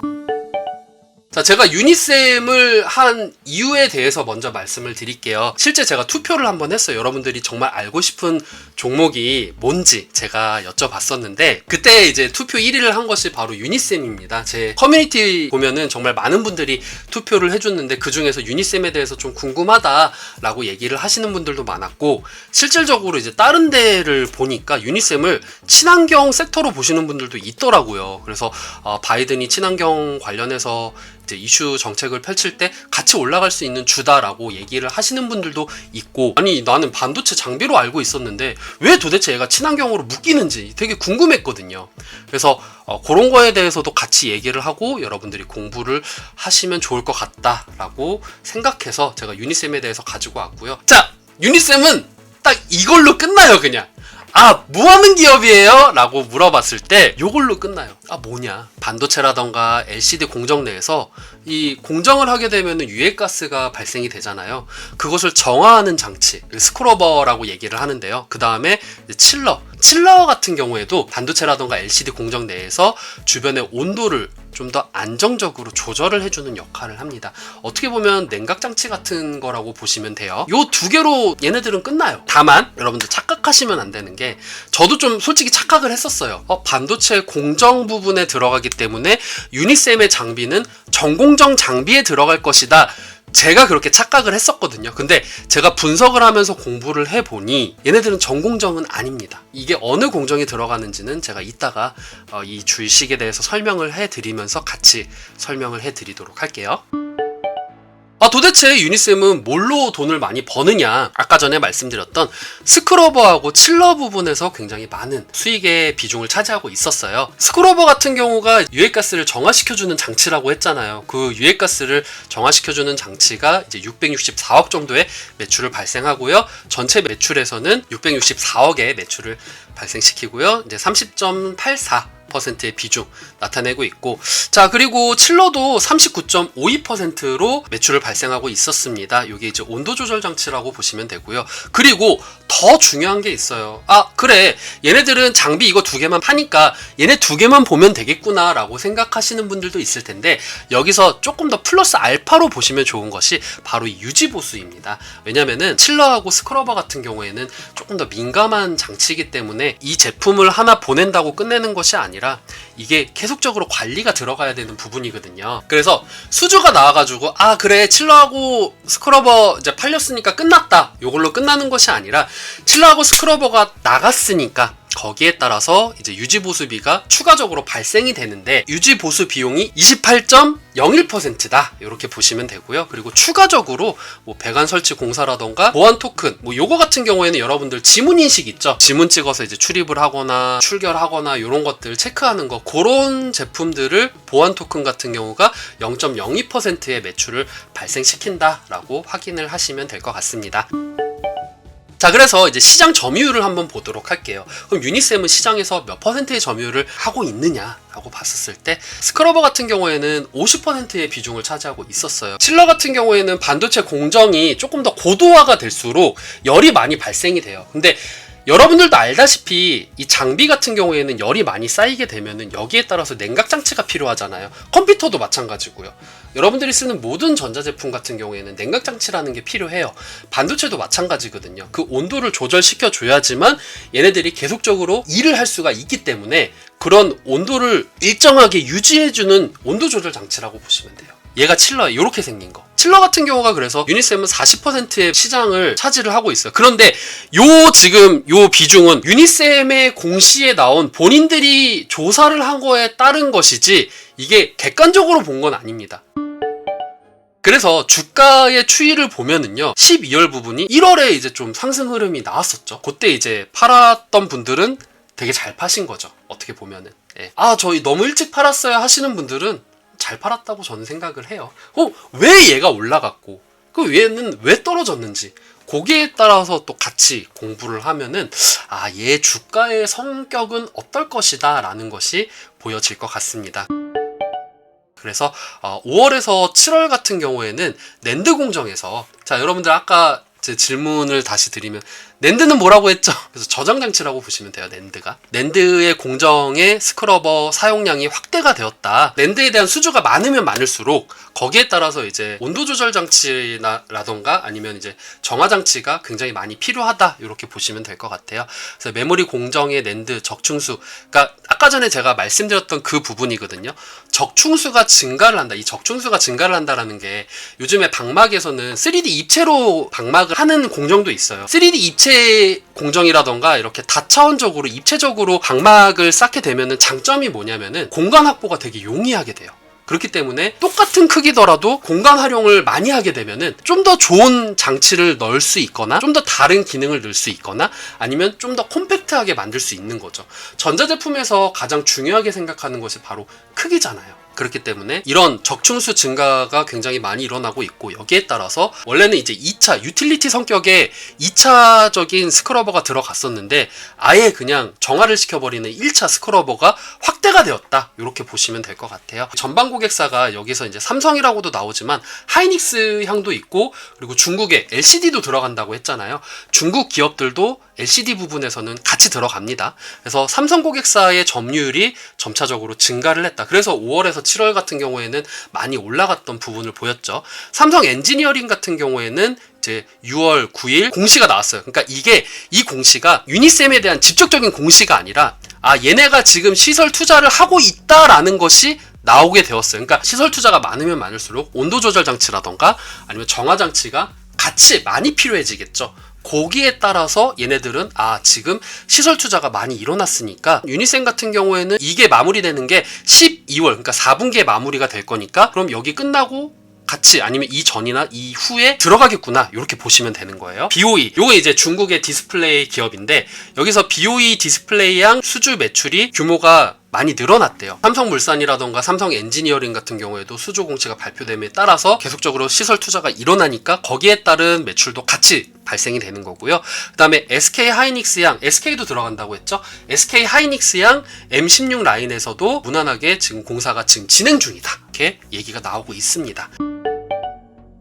Thank you. 자, 제가 유니쌤을 한 이유에 대해서 먼저 말씀을 드릴게요. 실제 제가 투표를 한번 했어요. 여러분들이 정말 알고 싶은 종목이 뭔지 제가 여쭤봤었는데, 그때 이제 투표 1위를 한 것이 바로 유니쌤입니다. 제 커뮤니티 보면은 정말 많은 분들이 투표를 해줬는데, 그 중에서 유니쌤에 대해서 좀 궁금하다라고 얘기를 하시는 분들도 많았고, 실질적으로 이제 다른 데를 보니까 유니쌤을 친환경 섹터로 보시는 분들도 있더라고요. 그래서 어, 바이든이 친환경 관련해서 이제 이슈 정책을 펼칠 때 같이 올라갈 수 있는 주다라고 얘기를 하시는 분들도 있고 아니 나는 반도체 장비로 알고 있었는데 왜 도대체 얘가 친환경으로 묶이는지 되게 궁금했거든요. 그래서 어, 그런 거에 대해서도 같이 얘기를 하고 여러분들이 공부를 하시면 좋을 것 같다라고 생각해서 제가 유니쌤에 대해서 가지고 왔고요. 자, 유니쌤은 딱 이걸로 끝나요, 그냥. 아, 뭐 하는 기업이에요? 라고 물어봤을 때 요걸로 끝나요. 아, 뭐냐. 반도체라던가 LCD 공정 내에서 이 공정을 하게 되면 유해가스가 발생이 되잖아요. 그것을 정화하는 장치, 스크로버라고 얘기를 하는데요. 그 다음에 칠러. 칠러 같은 경우에도 반도체라던가 LCD 공정 내에서 주변의 온도를 좀 더 안정적으로 조절을 해주는 역할을 합니다. 어떻게 보면 냉각 장치 같은 거라고 보시면 돼요. 요 두 개로 얘네들은 끝나요. 다만 여러분들 착각하시면 안 되는 게 저도 좀 솔직히 착각을 했었어요. 어, 반도체 공정 부분에 들어가기 때문에 유니셈의 장비는 전공정 장비에 들어갈 것이다. 제가 그렇게 착각을 했었거든요. 근데 제가 분석을 하면서 공부를 해보니 얘네들은 전공정은 아닙니다. 이게 어느 공정에 들어가는지는 제가 이따가 어, 이 주식에 대해서 설명을 해드리면서 같이 설명을 해드리도록 할게요. 아, 도대체 유니쌤은 뭘로 돈을 많이 버느냐? 아까 전에 말씀드렸던 스크러버하고 칠러 부분에서 굉장히 많은 수익의 비중을 차지하고 있었어요. 스크러버 같은 경우가 유해가스를 정화시켜주는 장치라고 했잖아요. 그 유해가스를 정화시켜주는 장치가 이제 664억 정도의 매출을 발생하고요. 전체 매출에서는 664억의 매출을 발생시키고요. 이제 30.84 퍼센트의 비중 나타내고 있고 자 그리고 칠러도 39.52%로 매출을 발생하고 있었습니다. 이게 이제 온도 조절 장치라고 보시면 되고요. 그리고 더 중요한 게 있어요. 아 그래 얘네들은 장비 이거 두 개만 파니까 얘네 두 개만 보면 되겠구나 라고 생각하시는 분들도 있을 텐데 여기서 조금 더 플러스 알파로 보시면 좋은 것이 바로 이 유지 보수입니다. 왜냐면은 칠러하고 스크러버 같은 경우에는 조금 더 민감한 장치이기 때문에 이 제품을 하나 보낸다고 끝내는 것이 아니라 이게 계속적으로 관리가 들어가야 되는 부분이거든요. 그래서 수주가 나와가지고 아 그래 칠러하고 스크러버 이제 팔렸으니까 끝났다. 이걸로 끝나는 것이 아니라 칠러하고 스크러버가 나갔으니까 거기에 따라서 이제 유지 보수비가 추가적으로 발생이 되는데 유지 보수 비용이 28.01%다 이렇게 보시면 되고요. 그리고 추가적으로 뭐 배관 설치 공사라던가 보안 토큰 뭐 요거 같은 경우에는 여러분들 지문 인식 있죠. 지문 찍어서 이제 출입을 하거나 출결하거나 이런 것들 체크하는 거 그런 제품들을 보안 토큰 같은 경우가 0.02%의 매출을 발생시킨다라고 확인을 하시면 될 것 같습니다. 자, 그래서 이제 시장 점유율을 한번 보도록 할게요. 그럼 유니쌤은 시장에서 몇 퍼센트의 점유율을 하고 있느냐 라고 봤었을 때 스크러버 같은 경우에는 50%의 비중을 차지하고 있었어요. 칠러 같은 경우에는 반도체 공정이 조금 더 고도화가 될수록 열이 많이 발생이 돼요. 근데 여러분들도 알다시피 이 장비 같은 경우에는 열이 많이 쌓이게 되면은 여기에 따라서 냉각 장치가 필요하잖아요. 컴퓨터도 마찬가지고요. 여러분들이 쓰는 모든 전자제품 같은 경우에는 냉각 장치라는 게 필요해요. 반도체도 마찬가지거든요. 그 온도를 조절시켜 줘야지만 얘네들이 계속적으로 일을 할 수가 있기 때문에 그런 온도를 일정하게 유지해 주는 온도 조절 장치라고 보시면 돼요. 얘가 칠러 이렇게 생긴 거. 칠러 같은 경우가 그래서 유니셈은 40%의 시장을 차지를 하고 있어요. 그런데 요 지금 요 비중은 유니셈의 공시에 나온 본인들이 조사를 한 거에 따른 것이지 이게 객관적으로 본 건 아닙니다. 그래서 주가의 추이를 보면은요, 12월 부분이 1월에 이제 좀 상승 흐름이 나왔었죠. 그때 이제 팔았던 분들은 되게 잘 파신 거죠. 어떻게 보면은. 예. 아, 저희 너무 일찍 팔았어요 하시는 분들은 잘 팔았다고 저는 생각을 해요. 어, 왜 얘가 올라갔고, 그 얘는 왜 떨어졌는지, 거기에 따라서 또 같이 공부를 하면은, 아, 얘 주가의 성격은 어떨 것이다 라는 것이 보여질 것 같습니다. 그래서 어, 5월에서 7월 같은 경우에는 낸드 공정에서 자 여러분들 아까 제 질문을 다시 드리면 낸드는 뭐라고 했죠? 그래서 저장 장치라고 보시면 돼요. 낸드가. 낸드의 공정의 스크러버 사용량이 확대가 되었다. 낸드에 대한 수주가 많으면 많을수록 거기에 따라서 이제 온도 조절 장치라던가 아니면 이제 정화 장치가 굉장히 많이 필요하다. 이렇게 보시면 될 것 같아요. 그래서 메모리 공정의 낸드 적충수. 그러니까 아까 전에 제가 말씀드렸던 그 부분이거든요. 적충수가 증가를 한다. 이 적충수가 증가를 한다라는 게 요즘에 방막에서는 3D 입체로 방막을 하는 공정도 있어요. 3D 입체 공정이라던가 이렇게 다차원적으로 입체적으로 방막을 쌓게 되면은 장점이 뭐냐면은 공간 확보가 되게 용이하게 돼요. 그렇기 때문에 똑같은 크기더라도 공간 활용을 많이 하게 되면은 좀 더 좋은 장치를 넣을 수 있거나 좀 더 다른 기능을 넣을 수 있거나 아니면 좀 더 콤팩트하게 만들 수 있는 거죠. 전자제품에서 가장 중요하게 생각하는 것이 바로 크기잖아요. 그렇기 때문에 이런 적충수 증가가 굉장히 많이 일어나고 있고 여기에 따라서 원래는 이제 2차 유틸리티 성격의 2차적인 스크러버가 들어갔었는데 아예 그냥 정화를 시켜버리는 1차 스크러버가 확대가 되었다 이렇게 보시면 될 것 같아요 전방 고객사가 여기서 이제 삼성이라고도 나오지만 하이닉스 향도 있고 그리고 중국에 LCD도 들어간다고 했잖아요 중국 기업들도 LCD 부분에서는 같이 들어갑니다. 그래서 삼성 고객사의 점유율이 점차적으로 증가를 했다. 그래서 5월에서 7월 같은 경우에는 많이 올라갔던 부분을 보였죠. 삼성 엔지니어링 같은 경우에는 이제 6월 9일 공시가 나왔어요. 그러니까 이게 이 공시가 유니셈에 대한 직접적인 공시가 아니라 아 얘네가 지금 시설 투자를 하고 있다라는 것이 나오게 되었어요. 그러니까 시설 투자가 많으면 많을수록 온도 조절 장치라던가 아니면 정화 장치가 같이 많이 필요해지겠죠. 거기에 따라서 얘네들은 아 지금 시설 투자가 많이 일어났으니까 유니센 같은 경우에는 이게 마무리되는 게 12월 그러니까 4분기에 마무리가 될 거니까 그럼 여기 끝나고 같이 아니면 이 전이나 이 후에 들어가겠구나 이렇게 보시면 되는 거예요. BOE 요거 이제 중국의 디스플레이 기업인데 여기서 BOE 디스플레이양 수주 매출이 규모가 많이 늘어났대요. 삼성물산이라던가 삼성 엔지니어링 같은 경우에도 수조 공시가 발표됨에 따라서 계속적으로 시설 투자가 일어나니까 거기에 따른 매출도 같이 발생이 되는 거고요. 그 다음에 SK 하이닉스 양 SK도 들어간다고 했죠. SK 하이닉스 양 M16 라인에서도 무난하게 지금 공사가 지금 진행 중이다. 이렇게 얘기가 나오고 있습니다.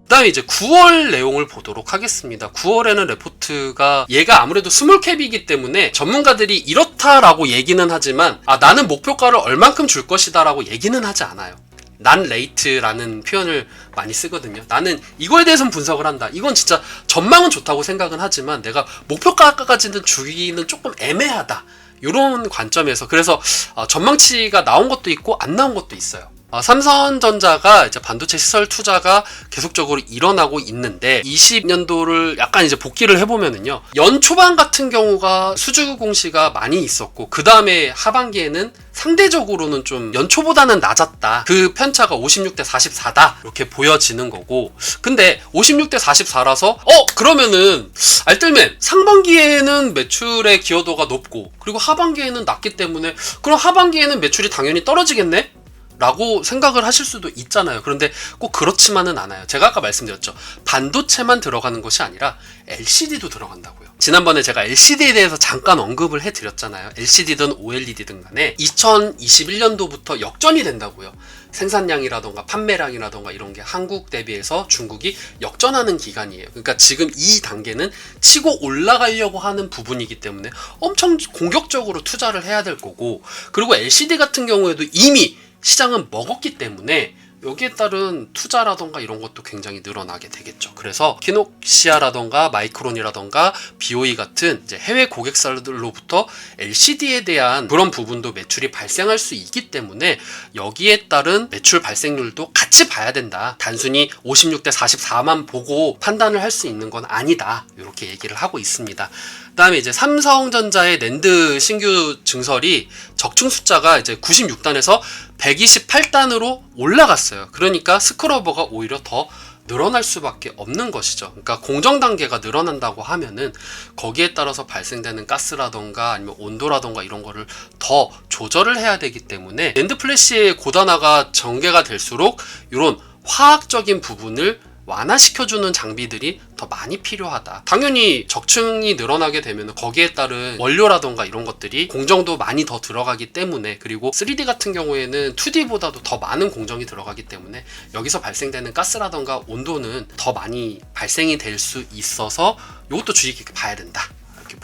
그 다음에 이제 9월 내용을 보도록 하겠습니다. 9월에는 레포트가 얘가 아무래도 스몰캡이기 때문에 전문가들이 이렇다라고 얘기는 하지만 아 나는 목표가를 얼만큼 줄 것이다 라고 얘기는 하지 않아요. 난 레이트라는 표현을 많이 쓰거든요. 나는 이거에 대해서는 분석을 한다. 이건 진짜 전망은 좋다고 생각은 하지만 내가 목표가까지는 주기는 조금 애매하다. 이런 관점에서 그래서 어, 전망치가 나온 것도 있고 안 나온 것도 있어요. 어, 삼성전자가 이제 반도체 시설 투자가 계속적으로 일어나고 있는데 20년도를 약간 이제 복귀를 해보면은요 연 초반 같은 경우가 수주 공시가 많이 있었고 그 다음에 하반기에는 상대적으로는 좀 연초보다는 낮았다. 그 편차가 56대 44다. 이렇게 보여지는 거고. 근데 56대 44라서 어 그러면은 알뜰맨 상반기에는 매출의 기여도가 높고 그리고 하반기에는 낮기 때문에 그럼 하반기에는 매출이 당연히 떨어지겠네? 라고 생각을 하실 수도 있잖아요. 그런데 꼭 그렇지만은 않아요. 제가 아까 말씀드렸죠. 반도체만 들어가는 것이 아니라 LCD도 들어간다고요. 지난번에 제가 LCD에 대해서 잠깐 언급을 해드렸잖아요. LCD든 OLED든 간에 2021년도부터 역전이 된다고요. 생산량이라던가 판매량이라던가 이런 게 한국 대비해서 중국이 역전하는 기간이에요. 그러니까 지금 이 단계는 치고 올라가려고 하는 부분이기 때문에 엄청 공격적으로 투자를 해야 될 거고 그리고 LCD 같은 경우에도 이미 시장은 먹었기 때문에 여기에 따른 투자라던가 이런 것도 굉장히 늘어나게 되겠죠. 그래서 키녹시아라던가 마이크론이라던가 BOE 같은 해외 고객사들로부터 LCD에 대한 그런 부분도 매출이 발생할 수 있기 때문에 여기에 따른 매출 발생률도 같이 봐야 된다. 단순히 56대 44만 보고 판단을 할 수 있는 건 아니다. 이렇게 얘기를 하고 있습니다. 그다음에 이제 삼성전자의 낸드 신규 증설이 적층 숫자가 이제 96단에서 128단으로 올라갔어요. 그러니까 스크러버가 오히려 더 늘어날 수밖에 없는 것이죠. 그러니까 공정 단계가 늘어난다고 하면은 거기에 따라서 발생되는 가스라던가 아니면 온도라던가 이런 거를 더 조절을 해야 되기 때문에 랜드 플래시의 고단화가 전개가 될수록 이런 화학적인 부분을 완화시켜주는 장비들이 더 많이 필요하다. 당연히 적층이 늘어나게 되면 거기에 따른 원료라던가 이런 것들이 공정도 많이 더 들어가기 때문에 그리고 3D 같은 경우에는 2D보다도 더 많은 공정이 들어가기 때문에 여기서 발생되는 가스라던가 온도는 더 많이 발생이 될 수 있어서 이것도 주의 깊게 봐야 된다.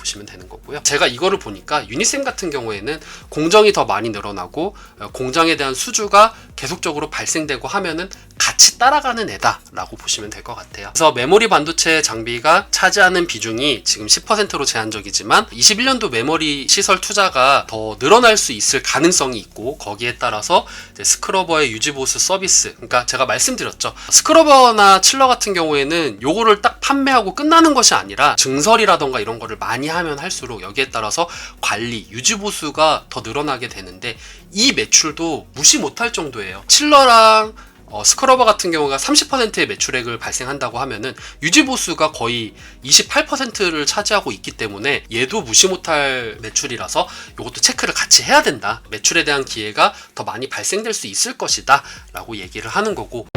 보시면 되는 거고요. 제가 이거를 보니까 유니셈 같은 경우에는 공정이 더 많이 늘어나고 어, 공장에 대한 수주가 계속적으로 발생되고 하면은 같이 따라가는 애다라고 보시면 될 것 같아요. 그래서 메모리 반도체 장비가 차지하는 비중이 지금 10%로 제한적이지만 21년도 메모리 시설 투자가 더 늘어날 수 있을 가능성이 있고 거기에 따라서 스크러버의 유지 보수 서비스 그러니까 제가 말씀드렸죠. 스크러버나 칠러 같은 경우에는 요거를 딱 판매하고 끝나는 것이 아니라 증설이라던가 이런 거를 많이 하면 할수록 여기에 따라서 관리, 유지 보수가 더 늘어나게 되는데 이 매출도 무시 못할 정도예요. 칠러랑 어, 스크러버 같은 경우가 30%의 매출액을 발생한다고 하면은 유지 보수가 거의 28%를 차지하고 있기 때문에 얘도 무시 못할 매출이라서 이것도 체크를 같이 해야 된다. 매출에 대한 기회가 더 많이 발생될 수 있을 것이다. 라고 얘기를 하는 거고.